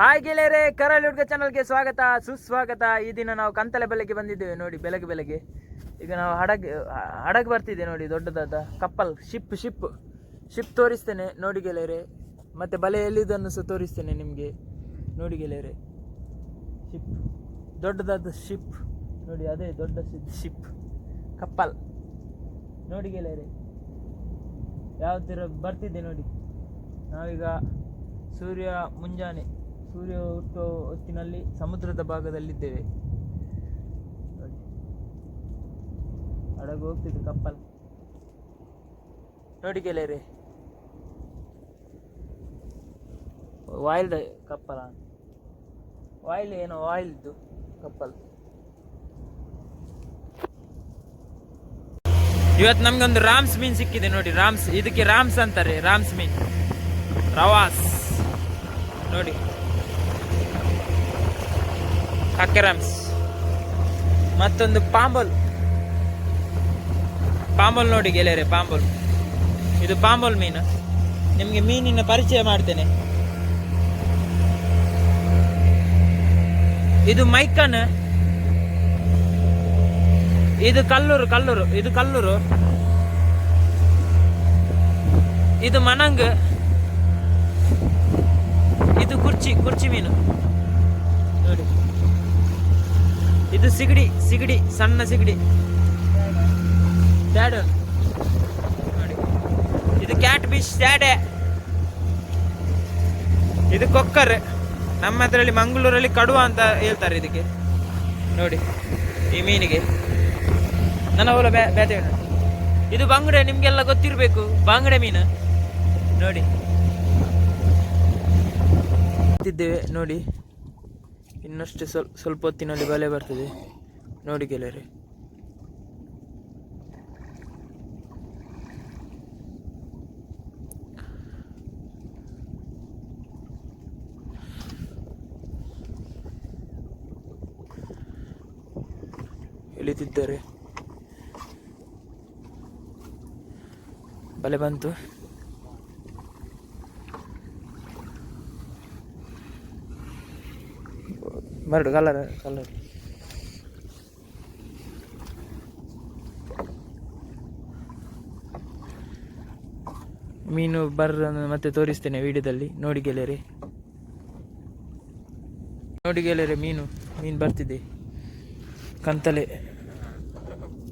Hi ಗೆಳೆಯರೇ, ಕರಾಳಿ ಹುಡುಗ ಚಾನಲ್ಗೆ ಸ್ವಾಗತ, ಸುಸ್ವಾಗತ. ಈ ದಿನ ನಾವು ಕಂತಲೆ ಬೆಳಗ್ಗೆ ಬಂದಿದ್ದೇವೆ ನೋಡಿ, ಬೆಳಗ್ಗೆ ಬೆಳಗ್ಗೆ. ಈಗ ನಾವು ಹಡಗ್ ಹಡಗ್ ಬರ್ತಿದೆ ನೋಡಿ, ದೊಡ್ಡದಾದ ಕಪ್ಪಲ್ ಶಿಪ್ ಶಿಪ್ ಶಿಪ್ ತೋರಿಸ್ತೇನೆ, ನೋಡಿ ಗೆಳೆಯರೆ. ಮತ್ತೆ ಬಲೆ ಎಲ್ಲಿದನ್ನು ಸಹ ತೋರಿಸ್ತೇನೆ ನಿಮಗೆ. ನೋಡಿ ಗೆಳೆಯರೆ. ಶಿಪ್ ದೊಡ್ಡದಾದ ಶಿಪ್ ನೋಡಿ, ಅದೇ ದೊಡ್ಡ ಶಿಪ್ ಕಪ್ಪಲ್. ನೋಡಿ ಗೆಳೆಯರೆ. ಯಾವ ಥರ ಬರ್ತಿದ್ದೆ ನೋಡಿ. ನಾವೀಗ ಸೂರ್ಯ ಮುಂಜಾನೆ. ಸೂರ್ಯ ಹುಟ್ಟುವ ಹೊತ್ತಿನಲ್ಲಿ ಸಮುದ್ರದ ಭಾಗದಲ್ಲಿದ್ದೇವೆ. ಹಡಗು ಹೋಗ್ತಿದೆ ಕಪ್ಪಲ್. ನೋಡಿ ಗೆಳೆಯರೆ. ವಾಯಿಲ್ಡ್ ಕಪ್ಪಲ. ವಾಯಿಲ್ ಏನೋ ವಾಯಿಲ್ದು ಕಪ್ಪಲ್. ಇವತ್ತು ನಮ್ಗೊಂದು ರಾಮ್ಸ್ ಮೀನ್ ಸಿಕ್ಕಿದೆ ನೋಡಿ, ರಾಮ್ಸ್. ಇದಕ್ಕೆ ರಾಮ್ಸ್ ಅಂತಾರೆ, ರಾಮ್ಸ್ ಮೀನ್. ರವಾಸ್. ನೋಡಿ. ಹಕ್ಕೆ ಮತ್ತೊಂದು ಪಾಂಬಲ್. ಪಾಂಬಲ್ ನೋಡಿ ಗೆಳೆಯರೆ, ಪಾಂಬಲ್. ಇದು ಪಾಂಬಲ್ ಮೀನು. ನಿಮಗೆ ಮೀನಿನ ಪರಿಚಯ ಮಾಡ್ತೇನೆ. ಇದು ಮೈಕನ್. ಇದು ಕಲ್ಲೂರು ಕಲ್ಲೂರು, ಇದು ಕಲ್ಲೂರು. ಇದು ಮನಂಗ್. ಇದು ಕುರ್ಚಿ ಕುರ್ಚಿ ಮೀನು. ನೋಡಿ. ಇದು ಸಿಗಡಿ ಸಿಗಡಿ, ಸಣ್ಣ ಸಿಗಡಿ. ಇದು ಕ್ಯಾಟ್ ಫಿಶ್ ಸ್ಯಾಡೆ ಇದು ಕೊಕ್ಕರ್. ನಮ್ಮ ಅದರಲ್ಲಿ ಮಂಗಳೂರಲ್ಲಿ ಕಡುವ ಅಂತ ಹೇಳ್ತಾರೆ ಇದಕ್ಕೆ. ನೋಡಿ, ಈ ಮೀನಿಗೆ. ನನ್ನ ಹೊಲ ಬ್ಯಾ, ಬ್ಯಾತೆ ಇದು ಬಂಗುಡೆ, ನಿಮ್ಗೆಲ್ಲ ಗೊತ್ತಿರಬೇಕು. ಬಾಂಗಡೆ ಮೀನು. ನೋಡಿ. ನೋಡಿ. ಇನ್ನಷ್ಟು ಸ್ವಲ್ಪ ಸ್ವಲ್ಪ ಹೊತ್ತಿನಲ್ಲಿ ಬಲೆ ಬರ್ತದೆ. ನೋಡಿ ಗೆಳೆಯರೆ. ಇಳಿತಿದ್ದಾರೆ ಬಲೆ ಬಂತು. ಮರಡು ಕಲರ್ ಕಲರ್ ಮೀನು ಬರ್ರ ಮತ್ತೆ ತೋರಿಸ್ತೇನೆ ವಿಡಿಯೋದಲ್ಲಿ. ನೋಡಿ ಗೆಳೆಯರೆ. ನೋಡಿ ಗೆಳೆಯರೆ, ಮೀನು ಮೀನು ಬರ್ತಿದೆ. ಕಂತಲೆ.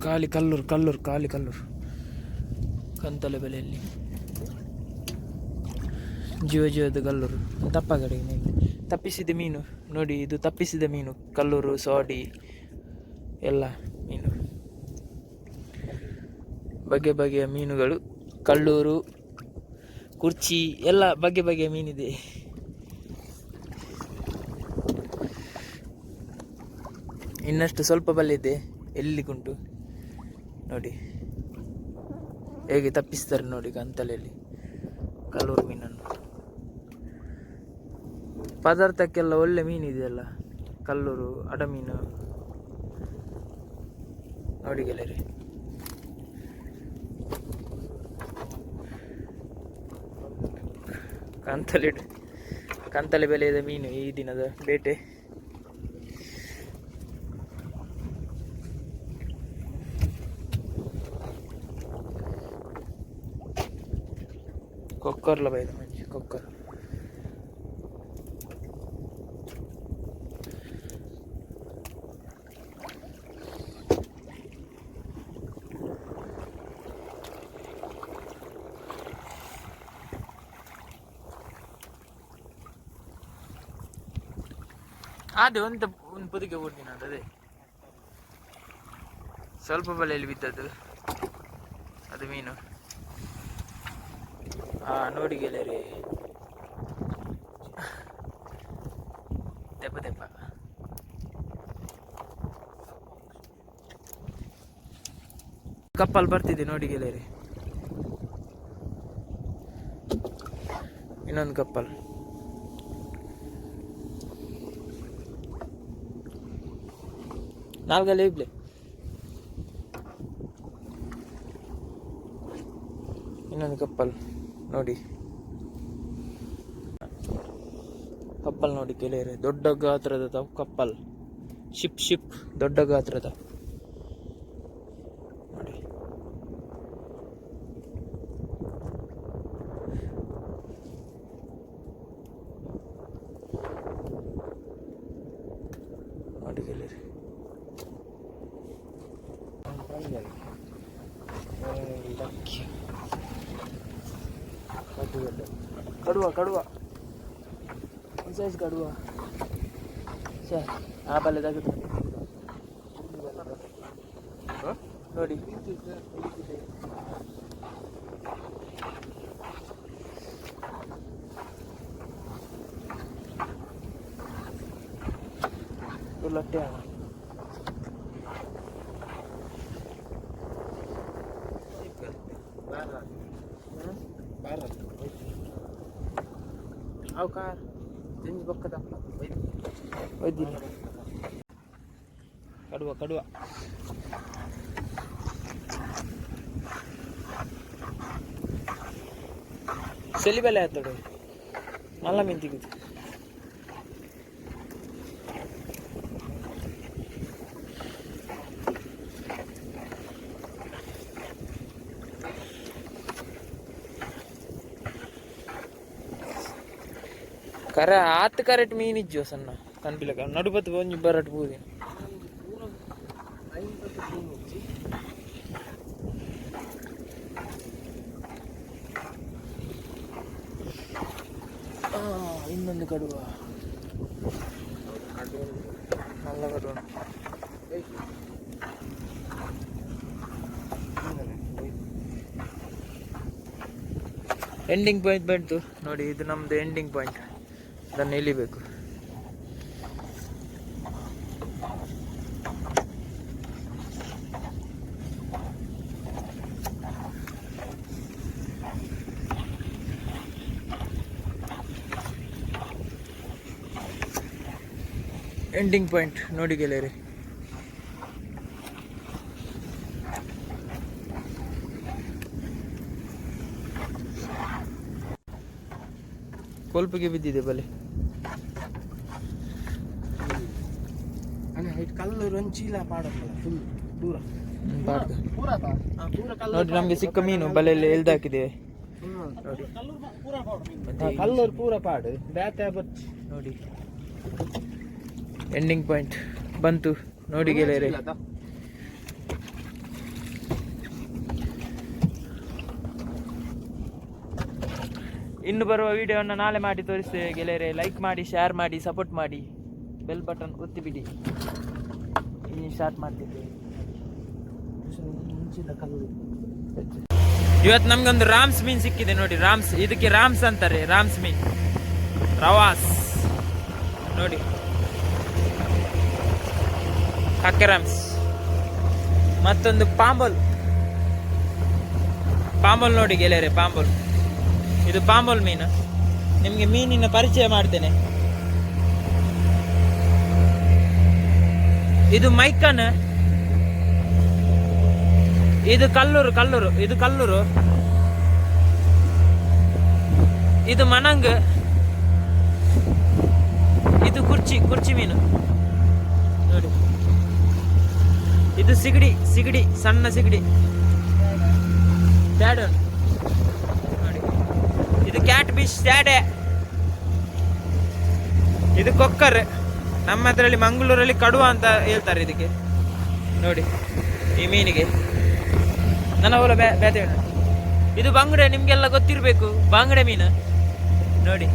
ಖಾಲಿ ಕಲ್ಲೂರು ಕಲ್ಲೂರು ಖಾಲಿ ಕಲ್ಲೂರು. ಕಂತಲೆ ಬೆಲೆಯಲ್ಲಿ. ಜೀವ ಜೀವದ ಕಲ್ಲೂರು. ಮೀನು ತಪ್ಪಿಸಿದ ಮೀನು. ನೋಡಿ, ಇದು ತಪ್ಪಿಸಿದ ಮೀನು. ಕಲ್ಲೂರು, ಸೋಡಿ, ಎಲ್ಲ ಮೀನು. ಬಗೆ ಬಗೆಯ ಮೀನುಗಳು. ಕಲ್ಲೂರು, ಕುರ್ಚಿ, ಎಲ್ಲ ಬಗೆ ಬಗೆಯ ಮೀನಿದೆ. ಇನ್ನಷ್ಟು ಸ್ವಲ್ಪ ಬಲ್ಲಿದೆ ಎಲ್ಲಿಗುಂಟು? ನೋಡಿ. ಹೇಗೆ ತಪ್ಪಿಸ್ತಾರೆ ನೋಡಿ ಗಂತಲೆಯಲ್ಲಿ. ಕಲ್ಲೂರು ಮೀನನ್ನು. ಪದಾರ್ಥಕ್ಕೆಲ್ಲ ಒಳ್ಳೆ ಮೀನಿದೆಯಲ್ಲ ಕಲ್ಲೂರು, ಅಡಮೀನು. ನೋಡಿ ಗೆಳೆಯರೆ ಕಂತಲೆ ಕಂತಲೆ ಬೆಲೆಯದ ಮೀನು ಈ ದಿನದ ಬೇಟೆ. ಕೊಕ್ಕರ್ಲ ಬೈದ ಮಂಚಿ ಕೊಕ್ಕರ್ ಅದೇ ಒಂದು ಒಂದು ಬದುಕೆ ಓಡ್ತೀನಿ ಅದು ಅದೇ. ಸ್ವಲ್ಪ ಬಲೆಯಲ್ಲಿ ಬಿದ್ದದ್ದು. ಅದು ಮೀನು. ಹಾ ನೋಡಿ ಗೆಳೆಯರಿ. ದೆಪ್ಪ ದೆಪ್ಪ ಕಪ್ಪಲ್ ಬರ್ತಿದೆ ನೋಡಿ ಗೆಳೆಯರಿ. ಇನ್ನೊಂದು ಕಪ್ಪಲ್ ನಾಲ್ಗಲ್ಲಿ ಇಬ್ಲೆ ಇನ್ನೊಂದು ಕಪ್ಪಲ್ ನೋಡಿ. ಕಪ್ಪಲ್ ನೋಡಿ ಗೆಳೆಯರೆ ದೊಡ್ಡ ಗಾತ್ರದ ಕಪ್ಪಲ್. ಶಿಪ್ ಶಿಪ್, ದೊಡ್ಡ ಗಾತ್ರದ ನೋಡಿ ನೋಡಿ ಗೆಳೆಯರೆ ಕಡುವ ಕಡುವ. ಸೈಜ್ ಕಡುವ. ಸರ್ ಆ ಬಲ್ಲೆ ತೆಗೆದು ನೋಡಿ. ಲಟ್ಟೆ ಹಣ ಅವು ಕಾರ್ ತಿಂದು ಬಕ್ಕದ ಒಯ್ದಿಲ್ಲ ಕಡುವ ಕಡುವ ಸೆಲಿಬೆಲೆ ಆತಡು ಮಲ್ಲ ಮೀನ್ ಕರ ಆತ್ ಕರೆಕ್ಟ್ ಮೀನ್ ಇಜ್ಜೋ ಸಣ್ಣ. ಕನ್ಪಿಲಕ ನಡುಪತ್ತು ಒಂಜಿ ಬರಟ್ ಆ, ಇನ್ನೊಂದು ಕಡುವ. ನಲ್ಲ ಕಡುವ. ಎಂಡಿಂಗ್ ಪಾಯಿಂಟ್ ಬಂತು. ನೋಡಿ ಇದು ನಮ್ದು ಎಂಡಿಂಗ್ ಪಾಯಿಂಟ್ ಅದನ್ನು ಇಳಿಬೇಕು ಎಂಡಿಂಗ್ ಪಾಯಿಂಟ್ ನೋಡಿ ಗೆಳೆಯರೆ. ಕೋಲ್ಪಿಗೆ ಬಿದ್ದಿದೆ ಬಲೆ. ಕಲ್ಲೂರು ಒಂದು ಮಾಡೋದಿಲ್ಲ ಫುಲ್ ದೂರ. ನೋಡಿ ನಮ್ಗೆ ಸಿಕ್ಕ ಮೀನು ಬಲೆಯಲ್ಲಿ ಎಳ್ದಾಕಿದೆ ಕಲ್ಲೂರು ಪೂರ ಪಾಡು. ಬೇತೆ ನೋಡಿ. ಎಂಡಿಂಗ್ ಪಾಯಿಂಟ್ ಬಂತು. ನೋಡಿ ಗೆಳೆಯರೆ. ಇನ್ನು ಬರುವ ವಿಡಿಯೋವನ್ನು ನಾಳೆ ಮಾಡಿ ತೋರಿಸ್ತೇವೆ ಗೆಳೆಯರೆ. ಲೈಕ್ ಮಾಡಿ ಶೇರ್ ಮಾಡಿ ಸಪೋರ್ಟ್ ಮಾಡಿ. ಬೆಲ್ ಬಟನ್ ಒತ್ತಿ ಬಿಡಿ ಸ್ಟಾರ್ಟ್ ಕಲ್ಲೂರು ಇವತ್ತು ನಮ್ಗೊಂದು ರಾಮ್ಸ್ ಮೀನ್ ಸಿಕ್ಕಿದೆ ನೋಡಿ, ರಾಮ್ಸ್, ಇದಕ್ಕೆ ರಾಮ್ಸ್ ಅಂತಾರೆ, ರಾಮ್ಸ್ ಮೀನ್. ರವಾಸ್ ನೋಡಿ. ರಾಮ್ಸ್. ಮತ್ತೊಂದು ಪಾಂಬಲ್. ಪಾಂಬಲ್ ನೋಡಿ ಗೆಳೆಯರೆ, ಪಾಂಬಲ್. ಇದು ಪಾಂಬಲ್ ಮೀನು. ನಿಮಗೆ ಮೀನಿನ ಪರಿಚಯ ಮಾಡ್ತೇನೆ. ಇದು ಮೈಕನ್. ಇದು ಕಲ್ಲೂರು ಕಲ್ಲೂರು, ಇದು ಕಲ್ಲೂರು. ಇದು ಮನಂಗ್. ಇದು ಕುರ್ಚಿ ಕುರ್ಚಿ ಮೀನು. ನೋಡಿ. ಇದು ಸಿಗಡಿ ಸಿಗಡಿ, ಸಣ್ಣ ಸಿಗಡಿ. ನೋಡಿ. ಇದು ಕ್ಯಾಟ್ ಫಿಶ್ ಸ್ಯಾಡೆ. ಇದು ಕೊಕ್ಕರ್. ನಮ್ಮ ಹತ್ರದಲ್ಲಿ ಮಂಗಳೂರಲ್ಲಿ ಕಡುವ ಅಂತ ಹೇಳ್ತಾರೆ ಇದಕ್ಕೆ. ನೋಡಿ, ಈ ಮೀನಿಗೆ. ನನ್ನ ಹೊಲ ಬ್ಯಾ, ಬ್ಯಾತೆ ಇದು ಬಂಗುಡೆ, ನಿಮ್ಗೆಲ್ಲ ಗೊತ್ತಿರಬೇಕು. ಬಾಂಗಡೆ ಮೀನು. ನೋಡಿ.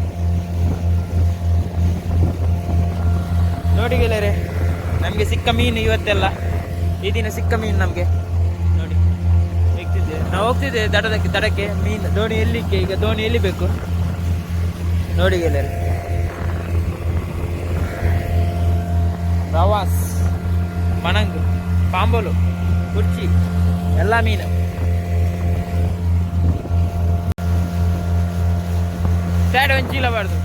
ನೋಡಿ ಗೆಳೆಯರೆ, ನಮಗೆ ಸಿಕ್ಕ ಮೀನು ಇವತ್ತೆಲ್ಲ. ಈ ದಿನ ಸಿಕ್ಕ ಮೀನು ನಮಗೆ. ನೋಡಿ. ಸಿಗ್ತಿದ್ದೆ ನಾವು ಹೋಗ್ತಿದ್ದೆ ದಡದಕ್ಕೆ, ದಡಕ್ಕೆ ಮೀನು. ದೋಣಿ ಎಲ್ಲಿಕ್ಕೆ? ಈಗ ದೋಣಿ ಎಲ್ಲಿಬೇಕು ನೋಡಿ ಗೆಳೆಯರೆ. ಪ್ರವಾಸ್ ಮಣಂಗ್ ಪಾಂಬೋಲು ಕುರ್ಚಿ ಎಲ್ಲ ಮೀನು ಸ್ಯಾಡ್ ಒಂದು ಚೀಲ ಬಾರ್ದು